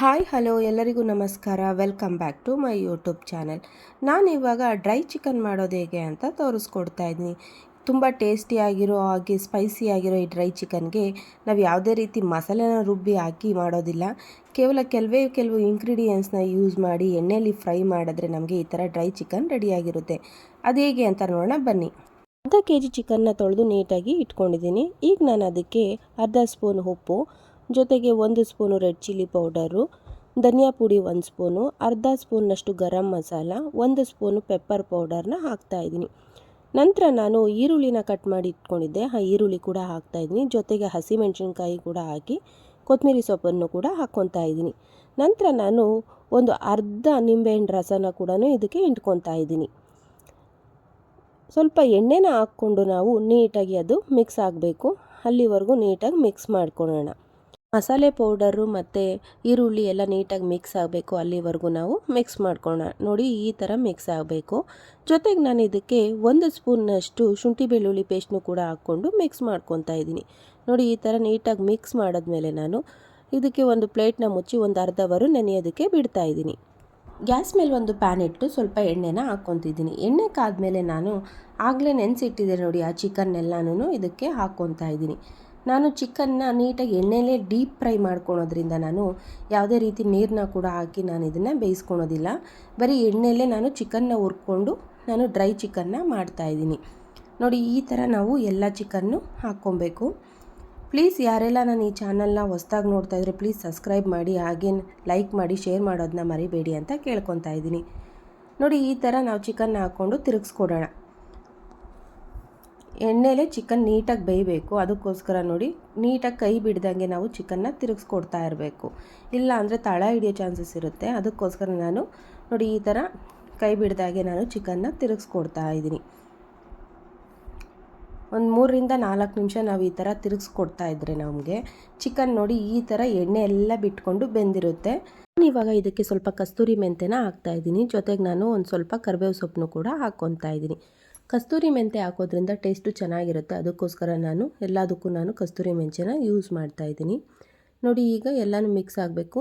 Hi, hello, ಎಲ್ಲರಿಗೂ ನಮಸ್ಕಾರ. Welcome back to my YouTube channel. ಇವಾಗ ಡ್ರೈ ಚಿಕನ್ ಮಾಡೋದು ಹೇಗೆ ಅಂತ ತೋರಿಸ್ಕೊಡ್ತಾ ಇದ್ದೀನಿ. ತುಂಬ ಟೇಸ್ಟಿಯಾಗಿರೋ ಹಾಗೆ ಸ್ಪೈಸಿ ಆಗಿರೋ ಈ ಡ್ರೈ ಚಿಕನ್ಗೆ ನಾವು ಯಾವುದೇ ರೀತಿ ಮಸಾಲೆನ ರುಬ್ಬಿ ಹಾಕಿ ಮಾಡೋದಿಲ್ಲ. ಕೇವಲ ಕೆಲವೇ ಕೆಲವು ಇಂಗ್ರೀಡಿಯೆಂಟ್ಸ್ನ ಯೂಸ್ ಮಾಡಿ ಎಣ್ಣೆಯಲ್ಲಿ ಫ್ರೈ ಮಾಡಿದ್ರೆ ನಮಗೆ ಈ ಥರ ಡ್ರೈ ಚಿಕನ್ ರೆಡಿಯಾಗಿರುತ್ತೆ. ಅದು ಹೇಗೆ ಅಂತ ನೋಡೋಣ, ಬನ್ನಿ. ಅರ್ಧ ಕೆ ಜಿ ಚಿಕನ್ನ ತೊಳೆದು ನೀಟಾಗಿ ಇಟ್ಕೊಂಡಿದ್ದೀನಿ. ಈಗ ನಾನು ಅದಕ್ಕೆ ಅರ್ಧ ಸ್ಪೂನ್ ಉಪ್ಪು ಜೊತೆಗೆ ಒಂದು ಸ್ಪೂನು ರೆಡ್ ಚಿಲ್ಲಿ ಪೌಡರು, ಧನಿಯಾ ಪುಡಿ ಒಂದು ಸ್ಪೂನು, ಅರ್ಧ ಸ್ಪೂನ್ನಷ್ಟು ಗರಂ ಮಸಾಲ, ಒಂದು ಸ್ಪೂನು ಪೆಪ್ಪರ್ ಪೌಡರ್ನ ಹಾಕ್ತಾಯಿದ್ದೀನಿ ನಂತರ ನಾನು ಈರುಳ್ಳಿನ ಕಟ್ ಮಾಡಿ ಇಟ್ಕೊಂಡಿದ್ದೆ. ಆ ಈರುಳ್ಳಿ ಕೂಡ ಹಾಕ್ತಾಯಿದ್ದೀನಿ ಜೊತೆಗೆ ಹಸಿಮೆಣಸಿನ್ಕಾಯಿ ಕೂಡ ಹಾಕಿ, ಕೊತ್ತಂಬರಿ ಸೊಪ್ಪನ್ನು ಕೂಡ ಹಾಕ್ಕೊತಾ ಇದ್ದೀನಿ. ನಂತರ ನಾನು ಒಂದು ಅರ್ಧ ನಿಂಬೆಹಣ್ಣು ರಸನ ಕೂಡ ಇದಕ್ಕೆ ಇಂಟ್ಕೊತಾ ಇದ್ದೀನಿ. ಸ್ವಲ್ಪ ಎಣ್ಣೆನ ಹಾಕ್ಕೊಂಡು ನಾವು ನೀಟಾಗಿ ಅದು ಮಿಕ್ಸ್ ಆಗಬೇಕು. ಅಲ್ಲಿವರೆಗೂ ನೀಟಾಗಿ ಮಿಕ್ಸ್ ಮಾಡ್ಕೊಳ್ಳೋಣ. ಮಸಾಲೆ ಪೌಡರು ಮತ್ತು ಈರುಳ್ಳಿ ಎಲ್ಲ ನೀಟಾಗಿ ಮಿಕ್ಸ್ ಆಗಬೇಕು ಅಲ್ಲಿವರೆಗೂ ನಾವು ಮಿಕ್ಸ್ ಮಾಡ್ಕೊಳ್ಳೋಣ. ನೋಡಿ ಈ ಥರ ಮಿಕ್ಸ್ ಆಗಬೇಕು. ಜೊತೆಗೆ ನಾನು ಇದಕ್ಕೆ ಒಂದು ಸ್ಪೂನ್ನಷ್ಟು ಶುಂಠಿ ಬೆಳ್ಳುಳ್ಳಿ ಪೇಸ್ಟ್ನು ಕೂಡ ಹಾಕ್ಕೊಂಡು ಮಿಕ್ಸ್ ಮಾಡ್ಕೊತಾ ಇದ್ದೀನಿ. ನೋಡಿ ಈ ಥರ ನೀಟಾಗಿ ಮಿಕ್ಸ್ ಮಾಡಿದ್ಮೇಲೆ ನಾನು ಇದಕ್ಕೆ ಒಂದು ಪ್ಲೇಟ್ನ ಮುಚ್ಚಿ ಒಂದು ಅರ್ಧ ಅವರು ನೆನೆಯೋದಕ್ಕೆ ಬಿಡ್ತಾ ಇದ್ದೀನಿ. ಗ್ಯಾಸ್ ಮೇಲೆ ಒಂದು ಪ್ಯಾನ್ ಇಟ್ಟು ಸ್ವಲ್ಪ ಎಣ್ಣೆನ ಹಾಕ್ಕೊತಿದ್ದೀನಿ. ಎಣ್ಣೆ ಕಾದ್ಮೇಲೆ ನಾನು ಆಗಲೇ ನೆನೆಸಿಟ್ಟಿದ್ದೆ ನೋಡಿ ಆ ಚಿಕನ್ ಚಿಕನ್ನೆಲ್ಲನೂ ಇದಕ್ಕೆ ಹಾಕ್ಕೊತಾ ಇದ್ದೀನಿ. ನಾನು ಚಿಕನ್ನ ನೀಟಾಗಿ ಎಣ್ಣೆಲೇ ಡೀಪ್ ಫ್ರೈ ಮಾಡ್ಕೊಳೋದ್ರಿಂದ ನಾನು ಯಾವುದೇ ರೀತಿ ನೀರನ್ನ ಕೂಡ ಹಾಕಿ ನಾನು ಇದನ್ನು ಬೇಯಿಸ್ಕೊಳೋದಿಲ್ಲ. ಬರೀ ಎಣ್ಣೆಲೇ ನಾನು ಚಿಕನ್ನ ಹುರ್ಕೊಂಡು ನಾನು ಡ್ರೈ ಚಿಕನ್ನ ಮಾಡ್ತಾಯಿದ್ದೀನಿ ನೋಡಿ, ಈ ಥರ ನಾವು ಎಲ್ಲ ಚಿಕನ್ನು ಹಾಕ್ಕೊಬೇಕು. ಪ್ಲೀಸ್ ಯಾರೆಲ್ಲ ನಾನು ಈ ಚಾನಲ್ನ ಹೊಸ್ದಾಗಿ ನೋಡ್ತಾ ಇದ್ರೆ ಪ್ಲೀಸ್ ಸಬ್ಸ್ಕ್ರೈಬ್ ಮಾಡಿ, ಹಾಗೇ ಲೈಕ್ ಮಾಡಿ, ಶೇರ್ ಮಾಡೋದನ್ನ ಮರಿಬೇಡಿ ಅಂತ ಕೇಳ್ಕೊತಾ ಇದ್ದೀನಿ. ನೋಡಿ, ಈ ಥರ ನಾವು ಚಿಕನ್ನ ಹಾಕ್ಕೊಂಡು ತಿರುಗಿಸ್ಕೊಡೋಣ. ಎಣ್ಣೆಲೆ ಚಿಕನ್ ನೀಟಾಗಿ ಬೇಯಬೇಕು. ಅದಕ್ಕೋಸ್ಕರ ನೋಡಿ, ನೀಟಾಗಿ ಕೈ ಬಿಡ್ದಂಗೆ ನಾವು ಚಿಕನ್ನ ತಿರುಗಿಸ್ಕೊಡ್ತಾ ಇರಬೇಕು. ಇಲ್ಲ ಅಂದರೆ ತಳ ಹಿಡಿಯೋ ಚಾನ್ಸಸ್ ಇರುತ್ತೆ. ಅದಕ್ಕೋಸ್ಕರ ನಾನು ನೋಡಿ, ಈ ಥರ ಕೈ ಬಿಡ್ದಾಗೆ ನಾನು ಚಿಕನ್ನ ತಿರುಗಿಸ್ಕೊಡ್ತಾ ಇದ್ದೀನಿ. ಒಂದು ಮೂರರಿಂದ ನಾಲ್ಕು ನಿಮಿಷ ನಾವು ಈ ಥರ ತಿರುಗಿಸ್ಕೊಡ್ತಾ ಇದ್ರೆ ನಮಗೆ ಚಿಕನ್ ನೋಡಿ, ಈ ಥರ ಎಣ್ಣೆ ಎಲ್ಲ ಬಿಟ್ಕೊಂಡು ಬೆಂದಿರುತ್ತೆ. ಇವಾಗ ಇದಕ್ಕೆ ಸ್ವಲ್ಪ ಕಸ್ತೂರಿ ಮೆಂತೆನ ಹಾಕ್ತಾ ಇದ್ದೀನಿ. ಜೊತೆಗೆ ನಾನು ಒಂದು ಸ್ವಲ್ಪ ಕರಿಬೇವು ಸೊಪ್ಪನ್ನು ಕೂಡ ಹಾಕ್ಕೊತಾ ಇದ್ದೀನಿ. ಕಸ್ತೂರಿ ಮೆಂತೆ ಹಾಕೋದ್ರಿಂದ ಟೇಸ್ಟು ಚೆನ್ನಾಗಿರುತ್ತೆ. ಅದಕ್ಕೋಸ್ಕರ ನಾನು ಎಲ್ಲದಕ್ಕೂ ನಾನು ಕಸ್ತೂರಿ ಮೆಂತೆನ ಯೂಸ್ ಮಾಡ್ತಾ ಇದ್ದೀನಿ. ನೋಡಿ, ಈಗ ಎಲ್ಲನೂ ಮಿಕ್ಸ್ ಆಗಬೇಕು.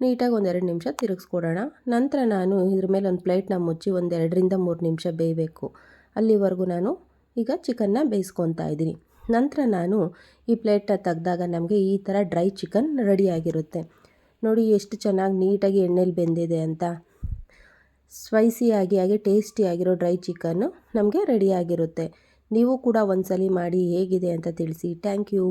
ನೀಟಾಗಿ ಒಂದೆರಡು ನಿಮಿಷ ತಿರುಗಿಸ್ಕೊಡೋಣ. ನಂತರ ನಾನು ಇದ್ರ ಮೇಲೆ ಒಂದು ಪ್ಲೇಟ್ನ ಮುಚ್ಚಿ ಒಂದು ಎರಡರಿಂದ ಮೂರು ನಿಮಿಷ ಬೇಯಬೇಕು. ಅಲ್ಲಿವರೆಗೂ ನಾನು ಈಗ ಚಿಕನ್ನ ಬೇಯಿಸ್ಕೊತಾ ಇದ್ದೀನಿ. ನಂತರ ನಾನು ಈ ಪ್ಲೇಟ್ನ ತೆಗೆದಾಗ ನಮಗೆ ಈ ಥರ ಡ್ರೈ ಚಿಕನ್ ರೆಡಿಯಾಗಿರುತ್ತೆ ನೋಡಿ, ಎಷ್ಟು ಚೆನ್ನಾಗಿ ನೀಟಾಗಿ ಎಣ್ಣೆಲಿ ಬೆಂದಿದೆ ಅಂತ. ಸ್ಪೈಸಿಯಾಗಿ ಹಾಗೆ ಟೇಸ್ಟಿಯಾಗಿರೋ ಡ್ರೈ ಚಿಕನ್ನು ನಮಗೆ ರೆಡಿಯಾಗಿರುತ್ತೆ ನೀವು ಕೂಡ ಒಂದ್ಸಲಿ ಮಾಡಿ ಹೇಗಿದೆ ಅಂತ ತಿಳಿಸಿ. Thank you.